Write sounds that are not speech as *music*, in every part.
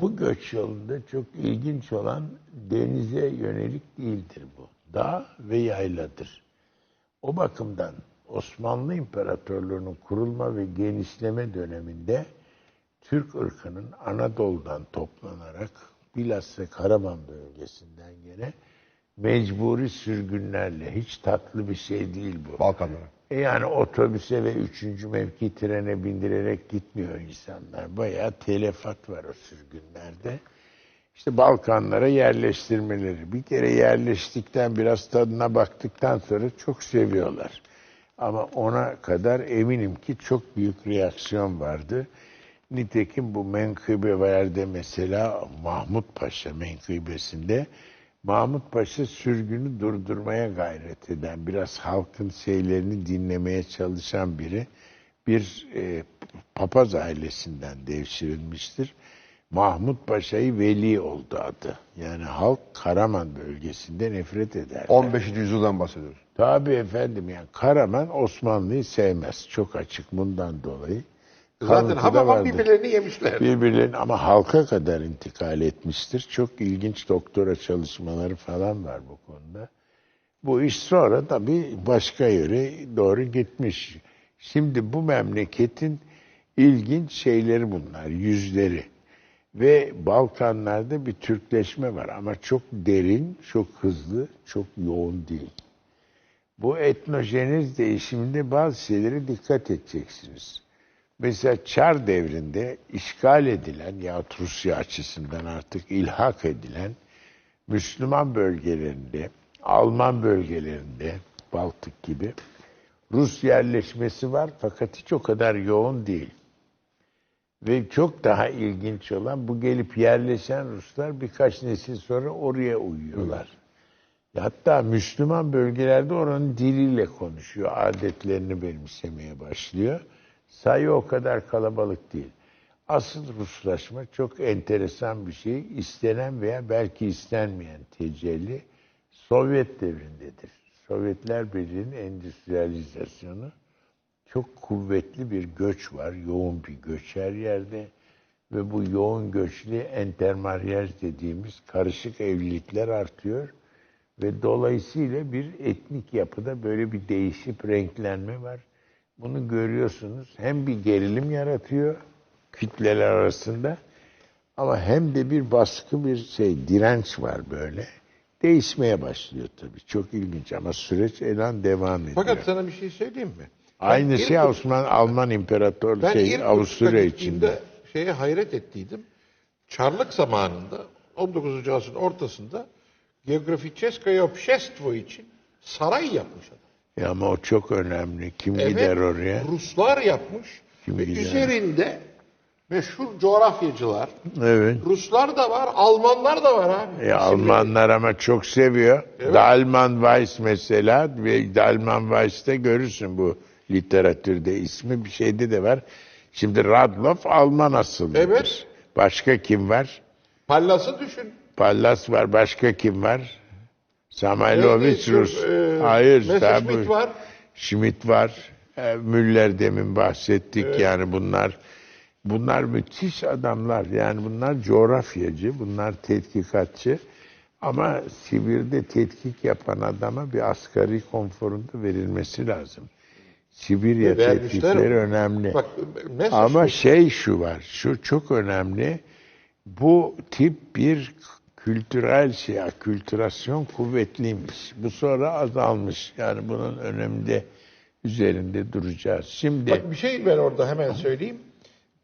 Bu göç yolunda çok ilginç olan denize yönelik değildir bu. Dağ ve yayladır. O bakımdan Osmanlı İmparatorluğu'nun kurulma ve genişleme döneminde Türk ırkının Anadolu'dan toplanarak bilhassa Karaman bölgesinden gene mecburi sürgünlerle hiç tatlı bir şey değil bu. Balkanlara. E Yani otobüse ve üçüncü mevki trene bindirerek gitmiyor insanlar. Bayağı telefat var o sürgünlerde. İşte Balkanlara yerleştirmeleri. Bir kere yerleştikten biraz tadına baktıktan sonra çok seviyorlar. Ama ona kadar eminim ki çok büyük reaksiyon vardı. Nitekim bu menkıbelerde mesela Mahmut Paşa menkıbesinde Mahmut Paşa sürgünü durdurmaya gayret eden, biraz halkın şeylerini dinlemeye çalışan biri. Bir e, papaz ailesinden devşirilmiştir. Mahmut Paşa'yı veli oldu adı. Yani halk Karaman bölgesinde nefret eder. 15. yüzyıldan bahsediyoruz. Tabii efendim yani Karaman Osmanlı'yı sevmez. Çok açık bundan dolayı. Zaten Kalıntıda hamama vardır. birbirlerini yemişler. Birbirlerinin ama halka kadar intikal etmiştir. Çok ilginç doktora çalışmaları falan var bu konuda. Bu iş sonra tabii başka yere doğru gitmiş. Şimdi bu memleketin ilginç şeyleri bunlar, yüzleri. Ve Balkanlarda bir Türkleşme var ama çok derin, çok hızlı, çok yoğun değil. Bu etnojeniz değişiminde bazı şeylere dikkat edeceksiniz. Mesela Çar devrinde işgal edilen yahut Rusya açısından artık ilhak edilen Müslüman bölgelerinde, Alman bölgelerinde, Baltık gibi Rus yerleşmesi var fakat hiç o kadar yoğun değil. Ve çok daha ilginç olan bu gelip yerleşen Ruslar birkaç nesil sonra oraya uyuyorlar. Hatta Müslüman bölgelerde oranın diliyle konuşuyor, adetlerini benimsemeye başlıyor. Sayı o kadar kalabalık değil. Asıl Ruslaşma çok enteresan bir şey. İstenen veya belki istenmeyen tecelli Sovyet devrindedir. Sovyetler Birliği'nin endüstriyalizasyonu çok kuvvetli bir göç var. Yoğun bir göç her yerde. Ve bu yoğun göçlü entermaryaj dediğimiz karışık evlilikler artıyor. Ve dolayısıyla bir etnik yapıda böyle bir değişip renklenme var. Bunu görüyorsunuz. Hem bir gerilim yaratıyor kitleler arasında ama hem de bir baskı, bir şey, direnç var böyle. Değişmeye başlıyor tabii. Çok ilginç ama süreç elan devam ediyor. Fakat sana bir şey söyleyeyim mi? Aynı ben şey İrkutsk... Osman Alman İmparator ben şey Avusturya içinde. Şeye hayret ettiydim. Çarlık zamanında 19. asrın ortasında Geograficheskoye Obşestvo için saray yapmış adam. Ya ama o çok önemli. Kim Evet, gider oraya? Ruslar yapmış Kim ve gider? üzerinde meşhur coğrafyacılar, Evet. Ruslar da var, Almanlar da var abi. E, Almanlar ama çok seviyor. Dalman Weiss mesela ve Dalman Weiss'te görürsün bu literatürde ismi bir şeyde de var. Şimdi Radloff Alman asıllıdır. Evet. Başka kim var? Pallas'ı düşün. Pallas var. Başka kim var? Samailovic Neydi? Şu, Rus. e, Hayır. Messerschmitt var. Schmidt var. E, Müller demin bahsettik. Yani bunlar bunlar müthiş adamlar. Yani bunlar coğrafyacı, bunlar tetkikatçı. Ama Sibir'de tetkik yapan adama bir asgari konforunda verilmesi lazım. Sibirya Vermişler. tetkikleri önemli. Bak Ama şey şu var, şu çok önemli. Bu tip bir kültürel şey, kültürasyon kuvvetliymiş. Bu sonra azalmış. Yani bunun önemli üzerinde duracağız. Şimdi Bak bir şey ben orada hemen söyleyeyim.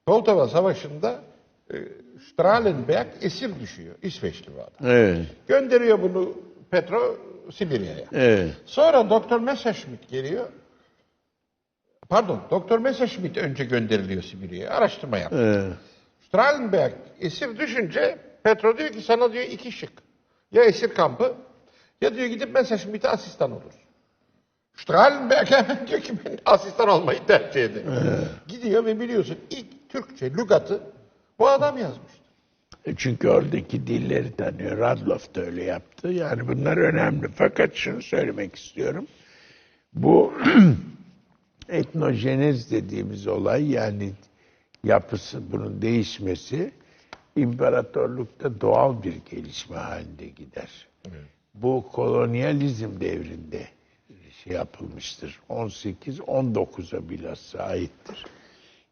Poltava Savaşı'nda e, Strahlenberg esir düşüyor. İsveçli bir adam. evet, Gönderiyor bunu Petro Sibirya'ya. evet, Sonra Doktor Messerschmitt geliyor. Pardon, Doktor Messerschmitt önce gönderiliyor Sibirya'ya. Araştırma yap. evet. Strahlenberg esir düşünce Petro diyor ki sana diyor iki şık. Ya esir kampı ya diyor gidip Messerschmitt'e asistan olur. Strahlenberg hemen diyor ki ben asistan olmayı tercih ederim. Gidiyor ve biliyorsun ilk Türkçe lügatı bu adam yazmıştı. E Çünkü oradaki dilleri tanıyor. Radloff da öyle yaptı. Yani bunlar önemli. Fakat şunu söylemek istiyorum. Bu *clears throat* etnojenez dediğimiz olay yani yapısı bunun değişmesi imparatorlukta doğal bir gelişme halinde gider. Bu kolonyalizm devrinde şey yapılmıştır. 18-19'a bilhassa aittir.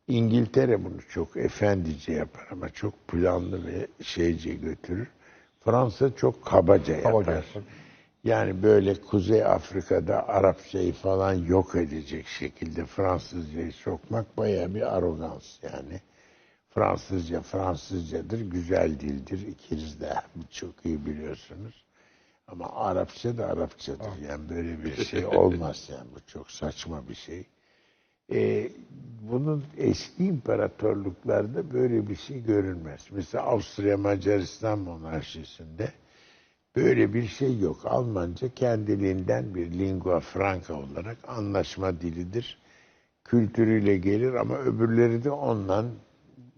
İngiltere bunu çok efendice yapar ama çok planlı ve şeyce götürür. Fransa çok kabaca yapar. Kabaca yapar. Yani böyle Kuzey Afrika'da Arapçayı falan yok edecek şekilde Fransızcayı sokmak bayağı bir arogans yani. Fransızca Fransızcadır, güzel dildir. İkiniz de çok iyi biliyorsunuz. Ama Arapça da Arapçadır. Yani böyle bir şey olmaz *laughs* yani. Bu çok saçma bir şey. Ee, bunun eski imparatorluklarda böyle bir şey görülmez. Mesela Avusturya Macaristan monarşisinde böyle bir şey yok. Almanca kendiliğinden bir lingua franca olarak anlaşma dilidir. Kültürüyle gelir ama öbürleri de ondan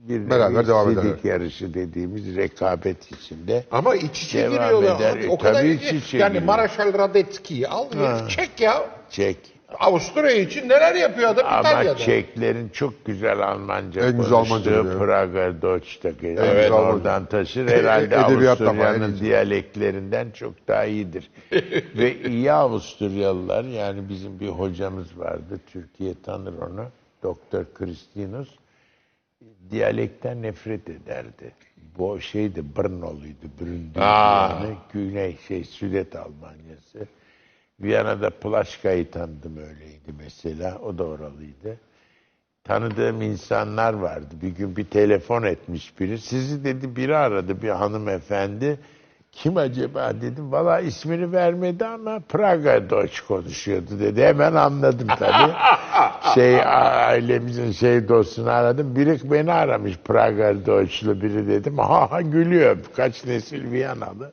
bir Beraber devam ederler. yarışı dediğimiz rekabet içinde. Ama iç içe Devam giriyorlar. eder. abi. E, O kadar tabii iç içe Yani giriyor. Maraşal Radetski'yi al herif çek ya. Çek. Avusturya için neler yapıyor adam Ama İtalya'da. Çeklerin çok güzel Almanca En güzel Almanca konuştuğu biliyor. Praga Deutsch'taki evet, Almanca. oradan taşır. Herhalde Edebiyat da var, en Avusturya'nın iyisi. diyaleklerinden çok daha iyidir. *laughs* Ve iyi Avusturyalılar yani bizim bir hocamız vardı. Türkiye tanır onu. Doktor Kristinus. Diyalekten nefret ederdi. Bu şeydi Brnoluydu. Bründü yani. Güney şey Südet Almanyası. Viyana'da Plaşka'yı tanıdım öyleydi mesela. O da oralıydı. Tanıdığım insanlar vardı. Bir gün bir telefon etmiş biri. Sizi dedi biri aradı bir hanımefendi. Kim acaba dedim. Valla ismini vermedi ama Praga Deutsch konuşuyordu dedi. Hemen anladım tabii. *laughs* şey ailemizin şey dostunu aradım. Biri beni aramış Praga Deutsch'lu biri dedim. Ha ha gülüyor. Kaç nesil Viyanalı.